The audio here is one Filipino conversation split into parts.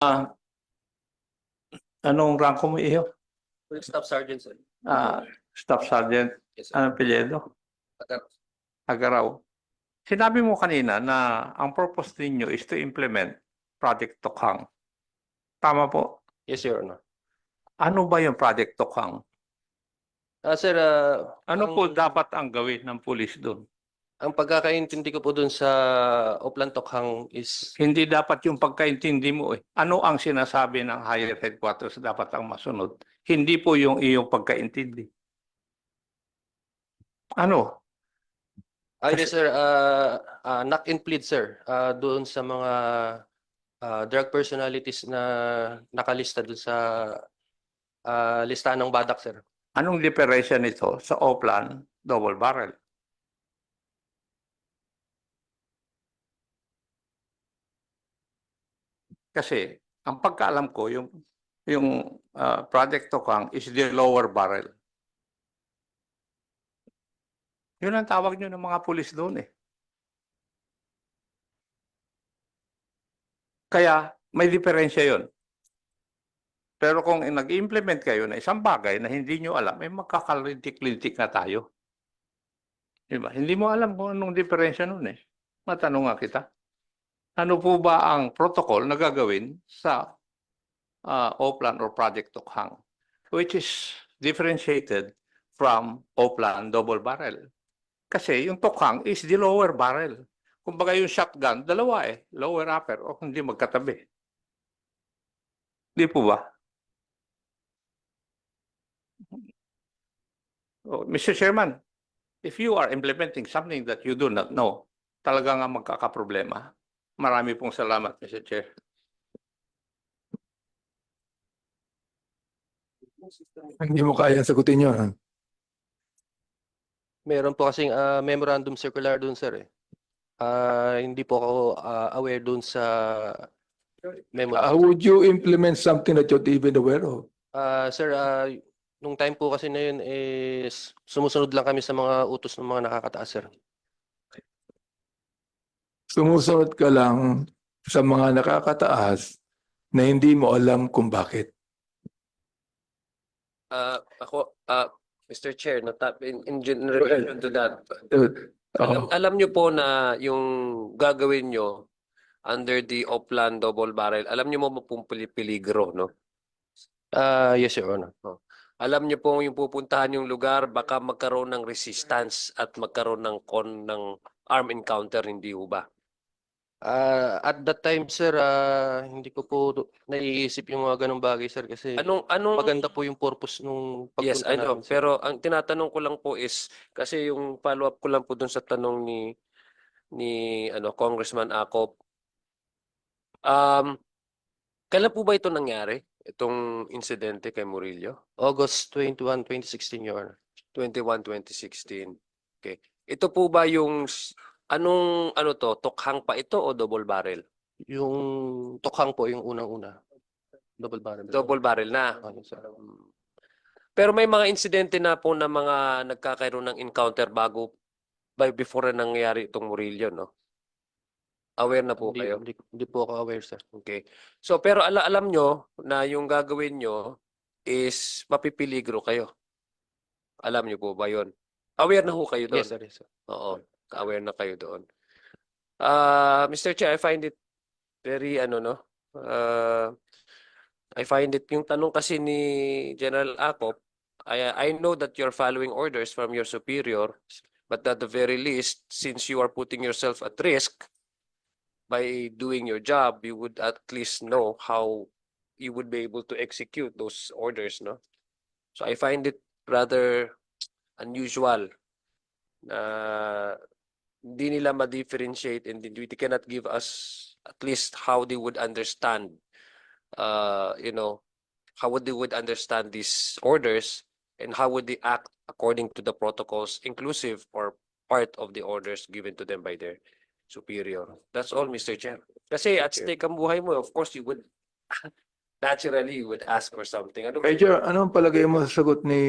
Ah, anong ranko mo iyo? Police Staff Sergeant, sir. Ah, Staff Sergeant, Yes, sir. anong apelyido? Agar- Agaraw. Sinabi mo kanina na ang purpose ninyo is to implement Project Tokhang. Tama po. Yes, Your Honor. Ano ba yung Project Tokhang? Ah, sir, ah, Ano ang, po dapat ang gawin ng pulis doon? Ang pagkakaintindi ko po dun sa Oplan Tokhang is Hindi dapat yung pagkaintindi mo eh. Ano ang sinasabi ng higher headquarters dapat ang masunod? Hindi po yung iyong pagkaintindi. Ano? Ay, yes, sir. Uh, uh, knock and plead, sir. Uh, doon sa mga uh, drug personalities na nakalista doon sa uh, listahan ng badak, sir. Anong diferensya nito sa Oplan double barrel? Kasi ang pagkaalam ko yung yung ah, Project Tokang is the lower barrel. Yun ang tawag nyo ng mga pulis doon eh. Kaya may diferensya yon. Pero kung nag-implement kayo na isang bagay na hindi nyo alam, eh magkakalintik-lintik na tayo. Diba? Hindi mo alam kung anong diferensya nun eh. Matanong nga kita. Ano po ba ang protocol na gagawin sa uh, Oplan or Project Tokhang, which is differentiated from Oplan double barrel? Kasi yung Tokhang is the lower barrel. Kumbaga yung shotgun, dalawa eh, lower upper o hindi magkatabi. Di po ba? Oh, Mr. Chairman, if you are implementing something that you do not know, talaga nga magkakaproblema. Marami pong salamat, Mr. Chair. Hindi mo kaya sagutin yun. Meron po kasing uh, memorandum circular doon, sir. Eh. Ah, hindi po ako ah, aware doon sa memo. How would you implement something that you're even aware of? Ah, sir, ah, nung time po kasi na yun is sumusunod lang kami sa mga utos ng mga nakakataas, sir. Sumusunod ka lang sa mga nakakataas na hindi mo alam kung bakit. Uh, ako, uh, Mr. Chair, no, tap- in, in generation to that, Uh, alam, oh, alam nyo po na yung gagawin nyo under the Oplan double barrel, alam nyo mo pong pili- peligro, no? Ah, yes, Your Honor. Oh. Alam nyo po yung pupuntahan yung lugar, baka magkaroon ng resistance at magkaroon ng con ng arm encounter, hindi ho ba? Ah, at that time, sir, ah, hindi ko po naiisip yung mga ganong bagay, sir, kasi Anong, anong, maganda po yung purpose nung yes, pagpunta I know, namin, sir. pero ang tinatanong ko lang po is, kasi yung follow-up ko lang po dun sa tanong ni, ni, ano, Congressman Acop, um, kailan po ba ito nangyari? Itong insidente kay Murillo? August 21, 2016, Your Honor. 21, 2016. Okay. Ito po ba yung anong ano to, tokhang pa ito o double barrel? Yung tokhang po, yung unang-una. Double barrel. Double barrel na. Yes, sir. Mm. Pero may mga insidente na po na mga nagkakaroon ng encounter bago by before na nangyari itong Murillo, no? Aware na po Hindi, kayo? hindi, hindi po ako aware, sir. Okay. So pero ala alam nyo na yung gagawin nyo is mapipiligro kayo. Alam nyo po ba 'yon? Aware na ho kayo doon? Yes, sir. Yes, sir. Oo, aware na kayo doon. Ah, Mr. Chair, I find it very ano no. Uh, I find it yung tanong kasi ni General Acop, I I know that you're following orders from your superior, but at the very least, since you are putting yourself at risk by doing your job, you would at least know how you would be able to execute those orders, no? So I find it rather unusual na hindi nila ma-differentiate and they cannot give us at least how they would understand uh you know how would they would understand these orders and how would they act according to the protocols inclusive or part of the orders given to them by their superior that's all Mr. Chair kasi at stake ang buhay mo of course you would naturally you would ask for something ano Major, ano ang palagay mo sa sagot ni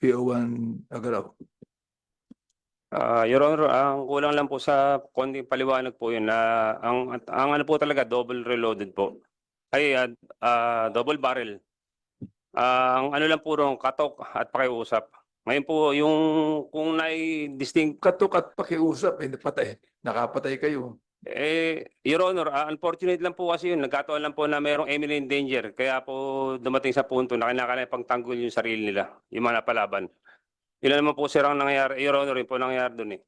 PO1 Agaraw? Ah, Your Honor, ang kulang lang po sa konting paliwanag po yun na ang ang ano po talaga double reloaded po. ay ah, ah, double barrel. Ah, ang ano lang po ron, katok at pakiusap. Ngayon po, yung kung nai-distinct, Katok at pakiusap, eh, patay. Nakapatay kayo. eh, Your Honor, ah, unfortunate lang po kasi yun. Nagkataon lang po na mayroong imminent danger. Kaya po dumating sa punto na kinakailangan pagtanggol yung sarili nila, yung mga napalaban. Yun naman po sir ang nangyayari, Your Honor, yun po nangyayari doon eh.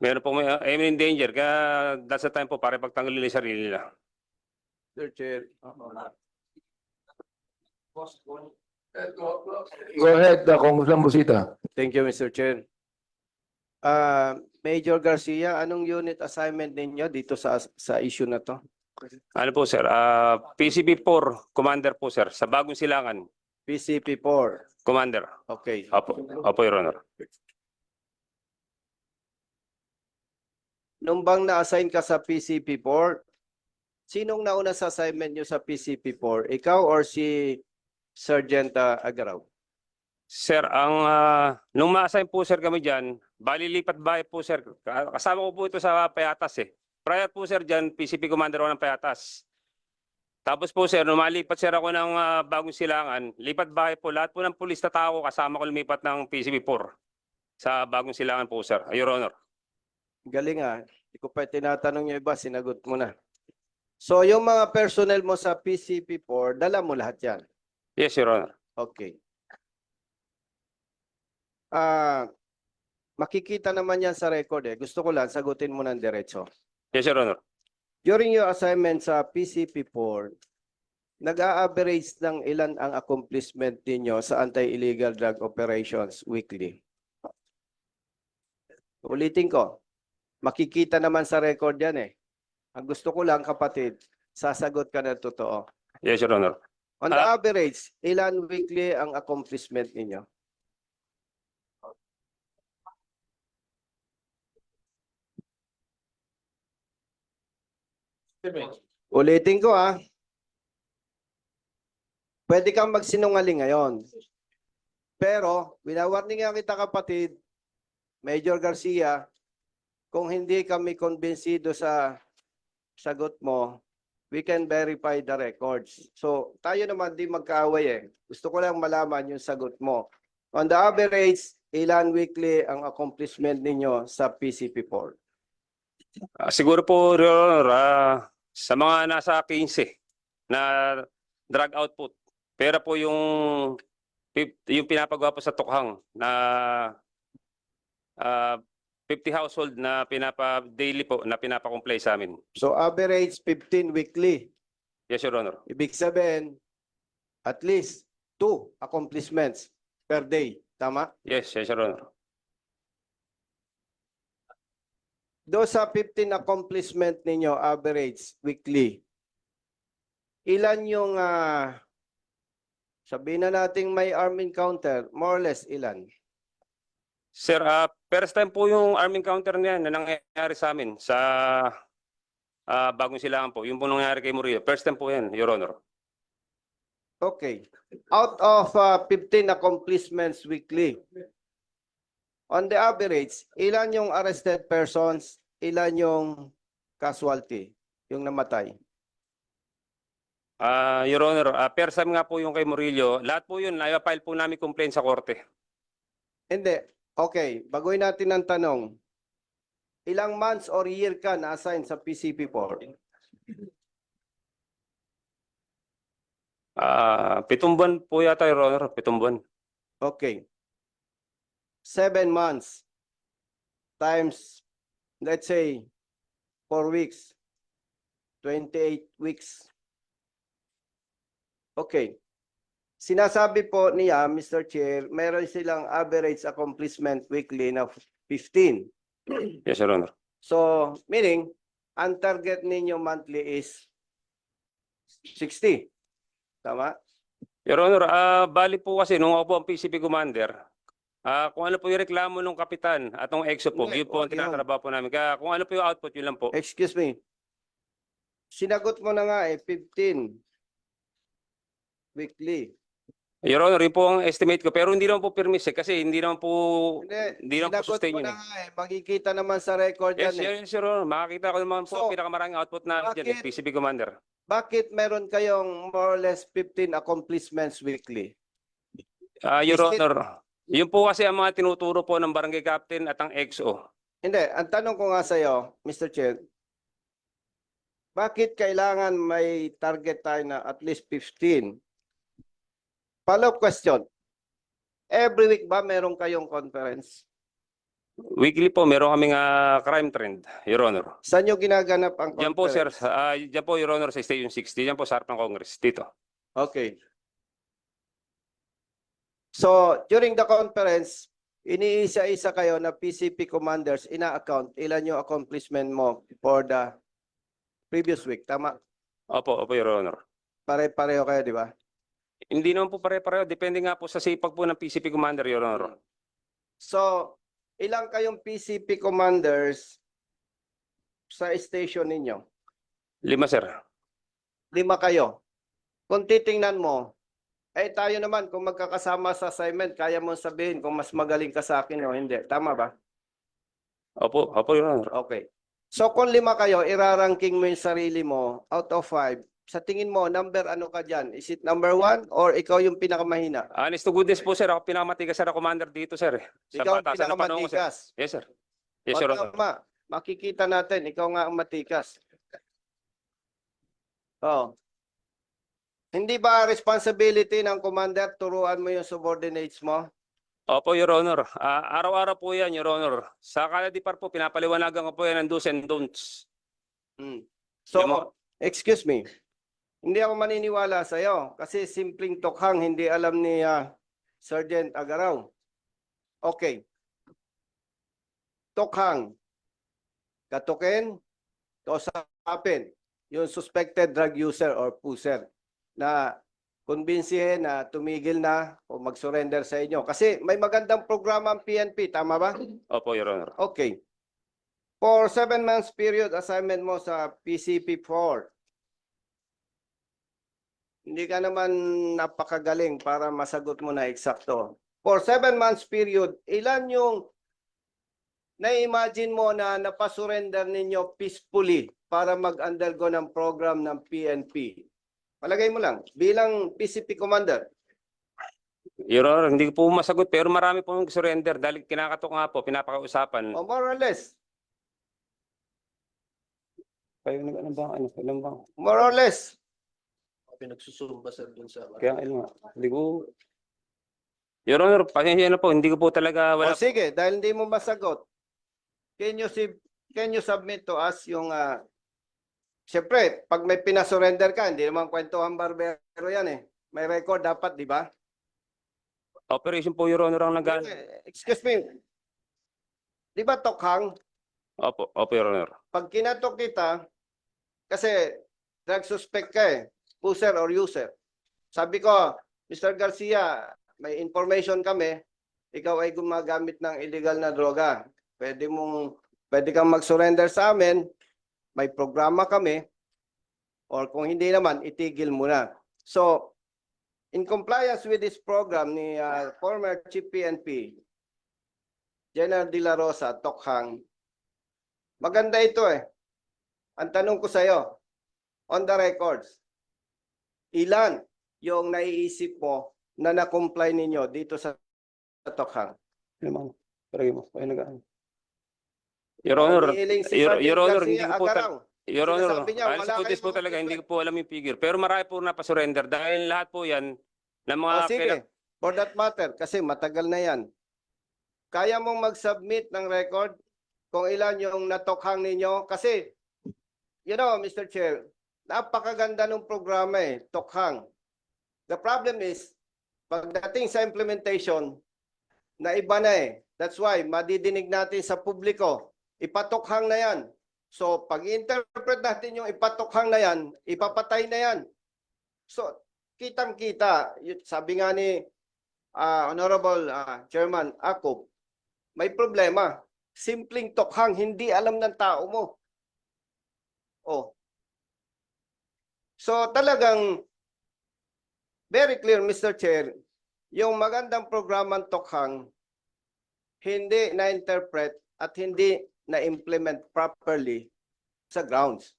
Meron po may ah, imminent danger, kaya that's the time po para pagtanggol nila yung sarili nila. Mr. Chair. Go ahead, uh, Congressman Busita. Thank you, Mr. Chair. Ah, Major Garcia, anong unit assignment ninyo dito sa sa issue na to? Ano po sir, ah, PCB-4 Commander po sir, sa Bagong Silangan, PCP4. Commander. Okay. Opo, opo Your Honor. Nung bang na-assign ka sa PCP4, sinong nauna sa assignment nyo sa PCP4? Ikaw or si Sergeant ah, Agaraw? Sir, ang ah, nung ma-assign po sir kami diyan, bali lipat bahay po sir. Ka- Kasama ko po ito sa Payatas eh. Prior po sir diyan, PCP Commander ako ng Payatas. Tapos po sir, nung malipat sir ako ng ah, Bagong Silangan, lipat bahay po lahat po ng pulis na tao kasama ko lumipat ng PCP4 sa Bagong Silangan po sir. Your Honor. Galing ah. Hindi ko pa tinatanong yung iba, sinagot mo na. So yung mga personnel mo sa PCP4, dala mo lahat yan? Yes, Your Honor. Okay. Ah, makikita naman yan sa record eh. Gusto ko lang sagutin mo ng diretso. Yes, Your Honor. During your assignment sa PCP4, nag-a-average ng ilan ang accomplishment ninyo sa anti-illegal drug operations weekly? Ulitin ko, makikita naman sa record yan eh. Ang gusto ko lang kapatid, sasagot ka ng totoo. Yes, Your Honor. On the average, ilan weekly ang accomplishment ninyo? Ulitin ko ah. Pwede kang magsinungaling ngayon. Pero, winawarning nga kita kapatid, Major Garcia, kung hindi kami konbensido sa sagot mo, we can verify the records. So, tayo naman di magkaaway eh. Gusto ko lang malaman yung sagot mo. On the average, ilan weekly ang accomplishment ninyo sa PCP4? Ah, siguro po, Your Honor, ah, sa mga nasa 15 na drug output, pera po yung yung pinapagawa po sa tukhang na ah, 50 household na pinapa daily po na pinapa-comply sa amin. So, average 15 weekly. Yes, Your Honor. Ibig sabihin, at least two accomplishments per day. Tama? Yes, yes, Your Honor. Do sa 15 accomplishment ninyo, average weekly, ilan yung, ah, sabihin na natin may arm encounter, more or less ilan? Sir, ah, first time po yung arming counter niyan na nangyayari sa amin sa ah, bagong silangan po. Yung po nangyayari kay Murillo. First time po yan, Your Honor. Okay. Out of uh, 15 accomplishments weekly, on the average, ilan yung arrested persons, ilan yung casualty, yung namatay? Ah, Your Honor, ah, first time nga po yung kay Murillo. Lahat po yun, na-file po namin complaint sa korte. Hindi. Okay. Baguhin natin ang tanong. Ilang months or year ka na-assign sa PCP4? Ah, pitong buwan po yata, Your Honor. Pitong buwan. Okay. Seven months times, let's say, four weeks. 28 weeks. Okay. Sinasabi po niya, Mr. Chair, meron silang average accomplishment weekly na 15. Yes, Your Honor. So, meaning, ang target ninyo monthly is 60. Tama? Your Honor, ah, bali po kasi nung ako po ang PCP Commander, ah, kung ano po yung reklamo ng kapitan at ng EXO po, Hindi, yun po ang wag yun. tinatrabaho po namin. Kaya kung ano po yung output, yun lang po. Excuse me. Sinagot mo na nga eh, 15 weekly. Your Honor, yun po ang estimate ko. Pero hindi naman po permis eh, kasi hindi naman po... Hindi, naman po sinagot sustain mo yun na eh. nga eh. Makikita naman sa record Yes, yan eh. yes, Your Honor. Makakita ko naman po So, ang pinakamaraming output namin dyan, eh, bakit- PCP Commander. Bakit meron kayong more or less 15 accomplishments weekly? Ah, Your Is it- Honor, yun po kasi ang mga tinuturo po ng barangay captain at ang XO. Hindi, ang tanong ko nga sa iyo, Mr. Chair, bakit kailangan may target tayo na at least 15? Follow-up question. Every week ba meron kayong conference? Weekly po, meron kaming ah, crime trend, Your Honor. Saan nyo ginaganap ang conference? Diyan po, sir. ah, diyan po, Your Honor, sa Station 60. Diyan po sa harap ng Congress. Dito. Okay. So, during the conference, iniisa-isa kayo na PCP commanders ina-account ilan yung accomplishment mo for the previous week. Tama? Opo, opo, Your Honor. Pare-pareho kayo, di ba? Hindi naman po pare-pareho. Depende nga po sa sipag po ng PCP Commander, Your Honor. So, ilang kayong PCP commanders sa station ninyo? Lima, sir. Lima kayo. Kung titingnan mo, eh tayo naman, kung magkakasama sa assignment, kaya mo sabihin kung mas magaling ka sa akin o hindi. Tama ba? Opo, opo, Your Honor. Okay. So kung lima kayo, iraranking mo yung sarili mo out of five. Sa tingin mo, number ano ka dyan? Is it number one or ikaw yung pinakamahina? Honest to goodness po, sir. Ako pinakamatigas sir na commander dito, sir. Sa Ikaw ang batasan ng panahon ko, sir. Yes, sir. Yes, Your Honor. Makikita natin, ikaw nga ang matikas. Oh. Hindi ba responsibility ng commander turuan mo yung subordinates mo? Opo, Your Honor. Ah, araw-araw po yan, Your Honor. Sa Kaladipar po, pinapaliwanagan ko po yan ng do's and don'ts. Hmm. So, Yung mga- excuse me. Hindi ako maniniwala sa iyo kasi simpleng tokhang hindi alam ni ah, Sergeant Agaraw. Okay. Tokhang. Katukin, kausapin yung suspected drug user or puser na kumbinsihin na tumigil na o mag-surrender sa inyo. Kasi may magandang programa ang PNP, tama ba? Opo, Your Honor. Okay. For seven months period assignment mo sa PCP4, hindi ka naman napakagaling para masagot mo na eksakto. For seven months period, ilan yung na-imagine mo na napasurrender ninyo peacefully para mag-undergo ng program ng PNP? Palagay mo lang, bilang PCP commander, Your Honor, hindi ko po masagot pero marami po surrender dahil kinakatok nga po, pinapakausapan. o more or less, Kayo nag ano ba? Ano? Alam ba? more or less, Pinagsusumba sir dun sa... Kaya ano nga, hindi ko... Your Honor, pasensya na po, hindi ko po talaga O wala. sige, dahil hindi mo masagot, can you, sub- can you submit to us yung, ah, siyempre, pag may pinasurrender ka, hindi naman kwentuhan barbero yan eh. May record dapat, di ba? Operation po, Your Honor, ang nag Eh, Excuse me. Di ba tokhang, Opo, opo, Your Honor. pag kinatok kita, kasi drug suspect ka eh, user or user. Sabi ko, Mr. Garcia, may information kami, ikaw ay gumagamit ng illegal na droga. Pwede mong, pwede kang mag-surrender sa amin, may programa kami, or kung hindi naman, itigil mo na. So, in compliance with this program ni uh, former Chief PNP, General De La Rosa, Tokhang, maganda ito eh. Ang tanong ko sa iyo, on the records, ilan yung naiisip mo na na-comply ninyo dito sa Tokhang? Mo? Paragi mo. Kayo nag Your Honor, Your- Your Honor, hindi ko po tal-. Your Honor, niya, po this po talaga, hindi ko po alam yung figure. Pero marami po na pa-surrender dahil lahat po yan ng mga O sige, for that matter, kasi matagal na yan. Kaya mong mag-submit ng record kung ilan yung natokhang ninyo? Kasi, you know, Mr. Chair, napakaganda ng programa eh, tokhang. The problem is, pagdating sa implementation, na iba na eh. That's why, madidinig natin sa publiko, ipatokhang na yan. So, pag interpret natin yung ipatokhang na yan, ipapatay na yan. So, kitang-kita, sabi nga ni ah, Honorable ah, Chairman Akop, may problema. Simpleng tokhang, hindi alam ng tao mo. Oh. So talagang very clear, Mr. Chair, yung magandang programang Tokhang hindi na-interpret at hindi na-implement properly sa grounds.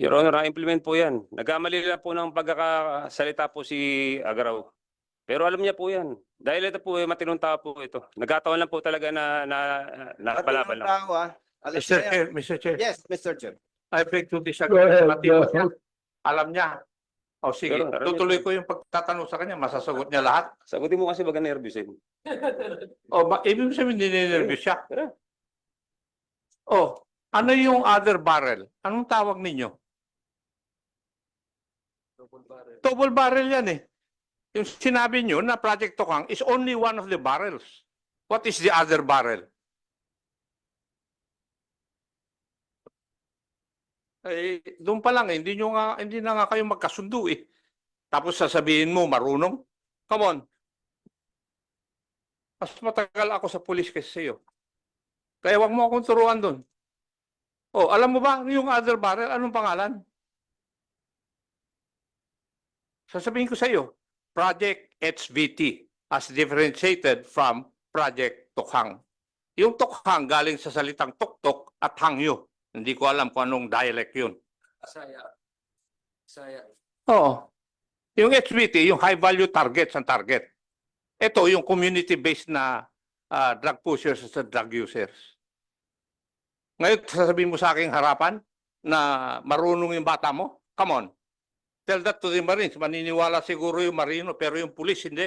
Your Honor, na-implement po yan. Nagkamali lang po ng pagkakasalita po si Agaraw. Pero alam niya po yan. Dahil ito po, eh, matinong tao po ito. Nagkataon lang po talaga na, na, na yung lang. tao, ah, alam Mr. niya yan. Chair, Mr. Chair, Yes, Mr. Chair. I beg to Go disagree. ahead, Matino go niya. Alam niya. O sige, Pero, niya tutuloy ko yung pagtatanong sa kanya, masasagot niya lahat. Sagutin mo kasi baga nervous eh. O, ba, ibig sabihin, ninenervous siya. Tara. O, ano yung other barrel? Anong tawag ninyo? Double barrel yan eh. Yung sinabi nyo na Project Tokang is only one of the barrels. What is the other barrel? Eh, doon pa lang eh, hindi nyo nga, hindi na nga kayo magkasundo eh. Tapos sasabihin mo, marunong? Come on. Mas matagal ako sa pulis kaysa sa'yo. Kaya wag mo akong turuan doon. Oh, alam mo ba yung other barrel, anong pangalan? Sasabihin ko sa iyo, Project HVT as differentiated from Project Tokhang. Yung Tokhang galing sa salitang tuktok at hangyo. Hindi ko alam kung anong dialect yun. Saya. Saya. Oo. Yung HVT, yung high value targets ang target. Ito yung community-based na ah, drug pushers at drug users. Ngayon, sasabihin mo sa aking harapan na marunong yung bata mo? Come on. Tell that to the Marines. Maniniwala siguro yung Marino pero yung pulis hindi.